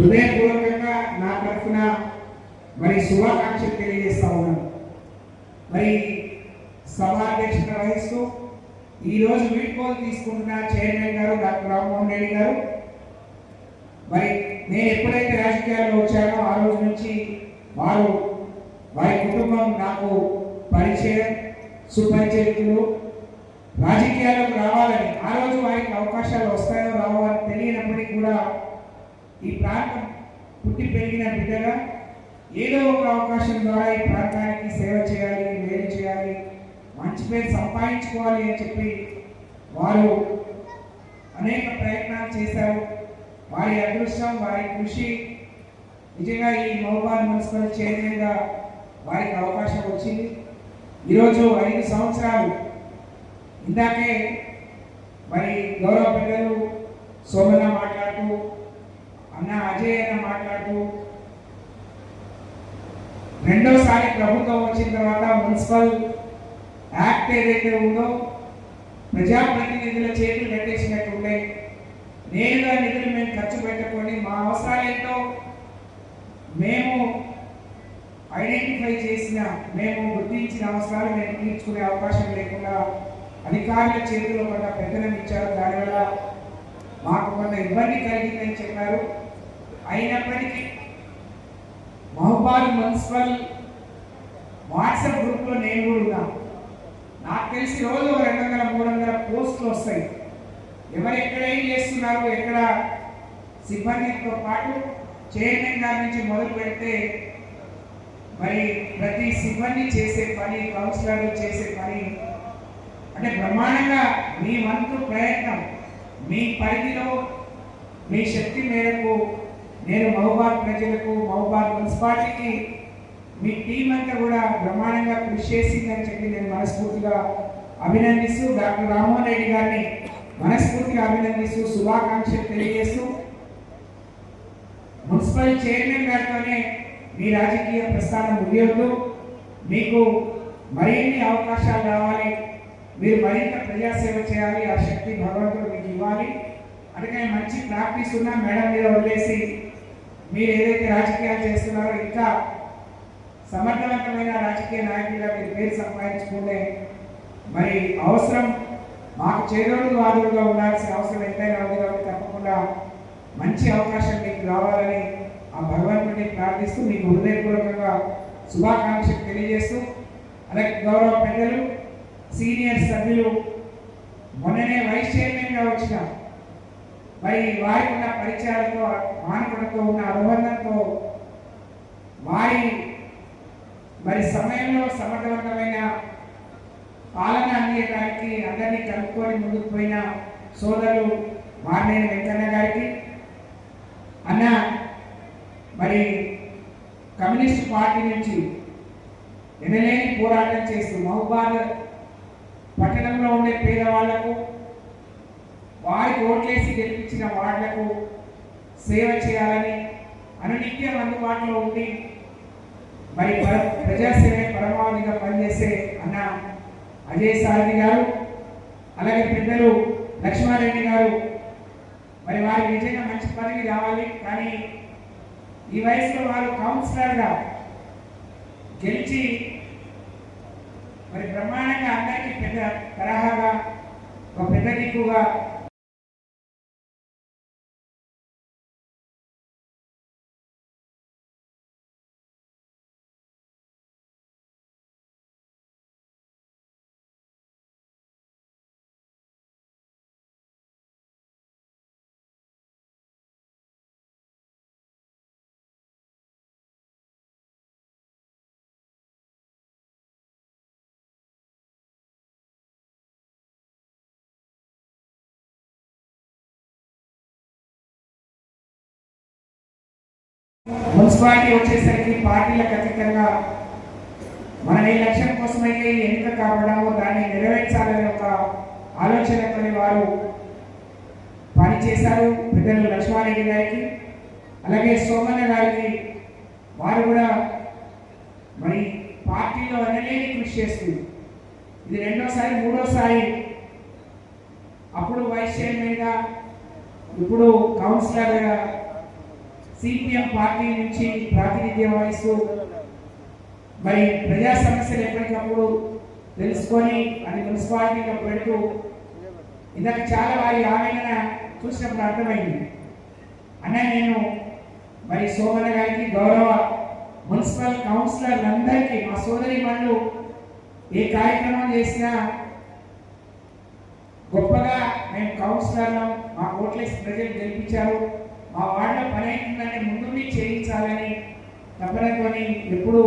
హృదయపూర్వకంగా నా తరఫున మరి శుభాకాంక్షలు తెలియజేస్తా ఉన్నాను. మరి సభాధ్యక్షత వహిస్తూ ఈరోజు వీడ్కోలు తీసుకుంటున్న చైర్మన్ గారు డాక్టర్ రామ్మోహన్ రెడ్డి గారు. మరి నేను ఎప్పుడైతే రాజకీయాల్లో వచ్చానో ఆ రోజు నుంచి వారు వారి కుటుంబం నాకు పరిచయం సుపరిచరితులు రాజకీయాలకు రావాలని ఆ రోజు వారికి అవకాశాలు వస్తాయో రావో అని తెలియనప్పటికీ కూడా ఈ ప్రాంతం పుట్టి పెరిగిన బిడ్డగా ఏదో ఒక అవకాశం ద్వారా ఈ ప్రాంతానికి సేవ చేయాలి మేలు చేయాలి మంచి పేరు సంపాదించుకోవాలి అని చెప్పి వారు అనేక ప్రయత్నాలు చేశారు. వారి అదృష్టం వారి కృషి నిజంగా ఈ మహబాద్ మున్సిపల్ చైర్మన్గా వారికి అవకాశం వచ్చింది. ఈరోజు ఐదు సంవత్సరాలు ఇందాకే మరి గౌరవ పెద్దలు సోమన మాట్లాడుతూ అన్న అజయ్ అన్న మాట్లాడుతూ రెండోసారి ప్రభుత్వం వచ్చిన తర్వాత మున్సిపల్ యాక్ట్ ఏదైతే ఉందో ప్రజాప్రతినిధుల చేతులు కట్టేసినట్టు ఉండే నేరుగా నిధులు మేము ఖర్చు పెట్టుకొని మా అవసరాలేంటో మేము ఐడెంటిఫై చేసిన మేము గుర్తించిన అవసరాలు మేము తీర్చుకునే అవకాశం లేకుండా అధికారుల చేతిలో కొంత పెద్దలను ఇచ్చారు. దానివల్ల మాకు కొంత ఇబ్బంది కలిగిందని చెప్పారు. అయినప్పటికీ మహబాద్ మున్సిపల్ వాట్సాప్ గ్రూప్లో నేను కూడా ఉన్నాను నాకు తెలిసి రోజు ఒక రెండు వందల మూడు వందల పోస్టులు వస్తాయి. ఎవరు ఎక్కడ ఏం చేస్తున్నారు ఎక్కడ సిబ్బందితో పాటు చైర్మన్ గారి నుంచి మొదలు పెడితే మరి ప్రతి సిబ్బంది చేసే పని కౌన్సిలర్లు చేసే పని అంటే బ్రహ్మాండంగా మీ వంతు ప్రయత్నం మీ పరిధిలో మీ శక్తి మేరకు నేను మహబాద్ ప్రజలకు మహబాద్ మున్సిపాలిటీకి మీ టీం అంతా కూడా బ్రహ్మాండంగా కృషి చేసిందని చెప్పి నేను మనస్ఫూర్తిగా అభినందిస్తూ డాక్టర్ రామ్మోహన్ రెడ్డి గారిని మనస్ఫూర్తిగా అభినందిస్తూ శుభాకాంక్షలు తెలియజేస్తూ మున్సిపల్ చైర్మన్ గారితోనే మీ రాజకీయ ప్రస్థానం ముగియొద్దు. మీకు మరిన్ని అవకాశాలు రావాలి. మీరు మరింత ప్రజాసేవ చేయాలి. ఆ శక్తి భగవంతుడు మీకు ఇవ్వాలి. అందుకని మంచి ప్రాక్టీస్ ఉన్న మేడం మీద వదిలేసి మీరు ఏదైతే రాజకీయాలు చేస్తున్నారో ఇంకా సమర్థవంతమైన రాజకీయ నాయకులుగా మీరు పేరు సంపాదించుకుంటే మరి అవసరం మాకు చేదోడు వాదులుగా ఉండాల్సిన అవసరం ఎంతైనా ఉంది కాబట్టి తప్పకుండా మంచి అవకాశం మీకు రావాలని ఆ భగవంతుడిని ప్రార్థిస్తూ మీకు హృదయపూర్వకంగా శుభాకాంక్షలు తెలియజేస్తూ అలాగే గౌరవ పెద్దలు సీనియర్ సభ్యులు మొన్ననే వైస్ చైర్మన్గా వచ్చిన మరి వారికి ఉన్న పరిచయాలతో మానవులతో ఉన్న అనుబంధంతో వారి మరి సమయంలో సమర్థవంతమైన పాలన అందించడానికి అందరినీ కలుపుకొని ముందుకు పోయిన సోదరులు మారినేని వెంకన్న గారికి అన్న మరి కమ్యూనిస్ట్ పార్టీ నుంచి ఎనలేని పోరాటం చేస్తూ మహబాద్ పట్టణంలో ఉండే పేదవాళ్ళకు వారికి ఓట్లేసి గెలిపించిన వాళ్ళకు సేవ చేయాలని అనునిత్యం అందుబాటులో ఉండి మరి పర- ప్రజాసేవ పరమావధిగా పనిచేసే అన్న అజయ్ సారథి గారు అలాగే పెద్దలు లక్ష్మారెడ్డి గారు మరి వారి నిజంగా మంచి పదవి రావాలి. కానీ ఈ వయసులో వారు కౌన్సిలర్గా గెలిచి మరి బ్రహ్మాండంగా అందరికీ పెద్ద తరహాగా ఒక పెద్ద దిక్కుగా మున్సిపాలిటీ వచ్చేసరికి పార్టీలకు అతీతంగా మన ఈ లక్ష్యం కోసమైతే ఈ ఎన్నిక కావడము దాన్ని నెరవేర్చాలనే ఒక ఆలోచనతో వారు పనిచేశారు పెద్దలు లక్ష్మారెడ్డి గారికి అలాగే సోమన్న గారికి. వారు కూడా మరి పార్టీలో అనలేని కృషి చేస్తుంది ఇది రెండోసారి మూడోసారి అప్పుడు వైస్ చైర్మన్గా ఇప్పుడు కౌన్సిలర్గా సిపిఎం పార్టీ నుంచి ప్రాతినిధ్యం వహిస్తూ మరి ప్రజా సమస్యలు ఎప్పటికప్పుడు తెలుసుకొని అది మున్సిపాలిటీలో పెడుతూ ఇందాక చాలా వారి ఆవేదన చూసినప్పుడు అర్థమైంది. అన్న నేను మరి సోమన గారికి గౌరవ మున్సిపల్ కౌన్సిలర్లందరికీ మా సోదరి మనులు ఏ కార్యక్రమం చేసినా గొప్పగా మేము కౌన్సిలర్లం మా ఓట్లేసి ప్రజలు గెలిపించారు. మా వాళ్ళ పని అవుతుందని ముందుండి చేయించాలని తప్పనకొని ఎప్పుడు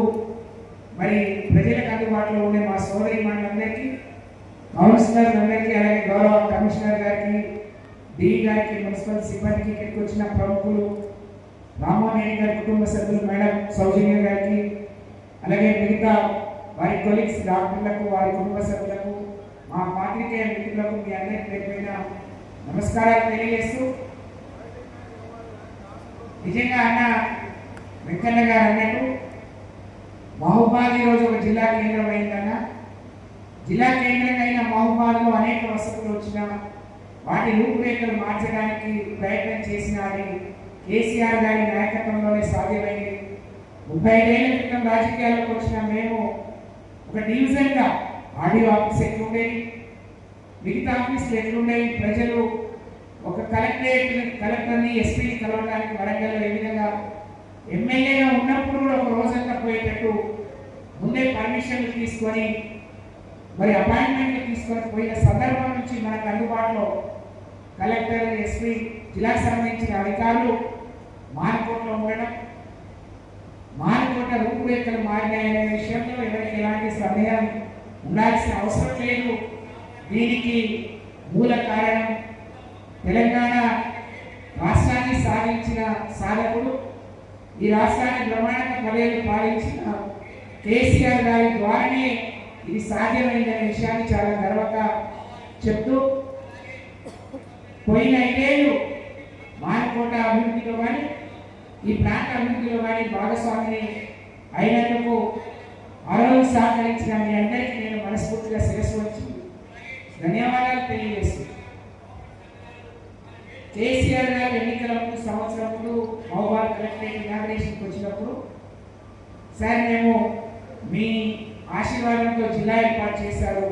మరి ప్రజలకు అందుబాటులో ఉండే మా సోదరి మండలందరికీ కౌన్సిలర్ అందరికీ అలాగే గౌరవ కమిషనర్ గారికి డి గారికి మున్సిపల్ సిబ్బందికి ఇక్కడికి వచ్చిన ప్రముఖులు రామ్మోహన్ గారి కుటుంబ సభ్యులు మేడం సౌజన్య గారికి అలాగే మిగతా వారి కొలీగ్స్ డాక్టర్లకు వారి కుటుంబ సభ్యులకు మా పాత్రికేయ మిత్రులకు మీ అందరికీ పేరు నమస్కారాలు తెలియజేస్తూ నిజంగా అన్న వెంకన్న గారు అన్నట్టు మహబూబాద్ ఈరోజు ఒక జిల్లా కేంద్రం అయిందన్న. జిల్లా కేంద్రంగా అయిన మహబూబాద్లో అనేక వసతులు వచ్చిన వాటి రూపురేఖలు మార్చడానికి ప్రయత్నం చేసిన అది కేసీఆర్ గారి నాయకత్వంలోనే సాధ్యమైంది. ముప్పై ఐదేళ్ళ క్రితం రాజకీయాల్లోకి వచ్చిన మేము ఒక డివిజన్గా ఆడియో ఆఫీస్ ఎట్లుండేది? మిగతా ఆఫీసులు ఎట్లుండేవి? ప్రజలు ఒక కలెక్టరేట్ కలెక్టర్ని ఎస్పీని కలవడానికి వరంగల్లో ఏ విధంగా ఎమ్మెల్యేగా ఉన్నప్పుడు కూడా ఒక రోజంతా పోయేటట్టు ముందే పర్మిషన్లు తీసుకొని మరి అపాయింట్మెంట్లు తీసుకొని పోయిన సందర్భం నుంచి మనకు అందుబాటులో కలెక్టర్ ఎస్పీ జిల్లాకు సంబంధించిన అధికారులు మానకోటలో ఉండడం మానకోట రూపురేఖలు మారినాయనే విషయంలో ఎవరికి ఎలాంటి సందేహం ఉండాల్సిన అవసరం లేదు. దీనికి మూల కారణం తెలంగాణ రాష్ట్రాన్ని సాధించిన సాధకుడు ఈ రాష్ట్రాన్ని బ్రహ్మాండంగా పదేళ్ళు పాలించిన కేసీఆర్ గారి ద్వారానే ఇది సాధ్యమైందనే విషయాన్ని చాలా గర్వంగా చెప్తూ పోయిన ఐదేళ్ళు మానకోట అభివృద్ధిలో కానీ ఈ ప్రాంత అభివృద్ధిలో కానీ భాగస్వామిని అయినందుకు అరవై సహకరించిన మీ అందరికీ నేను మనస్ఫూర్తిగా శిరస్సు వచ్చి ధన్యవాదాలు తెలియజేస్తున్నాను. కేసీఆర్ గారు ఎన్నికల ముందు సంవత్సరం మహబాద్ కలెక్టరేట్ ఇనాగ్రేషన్కి వచ్చినప్పుడు సార్ మేము మీ ఆశీర్వాదంతో జిల్లా ఏర్పాటు చేశారు.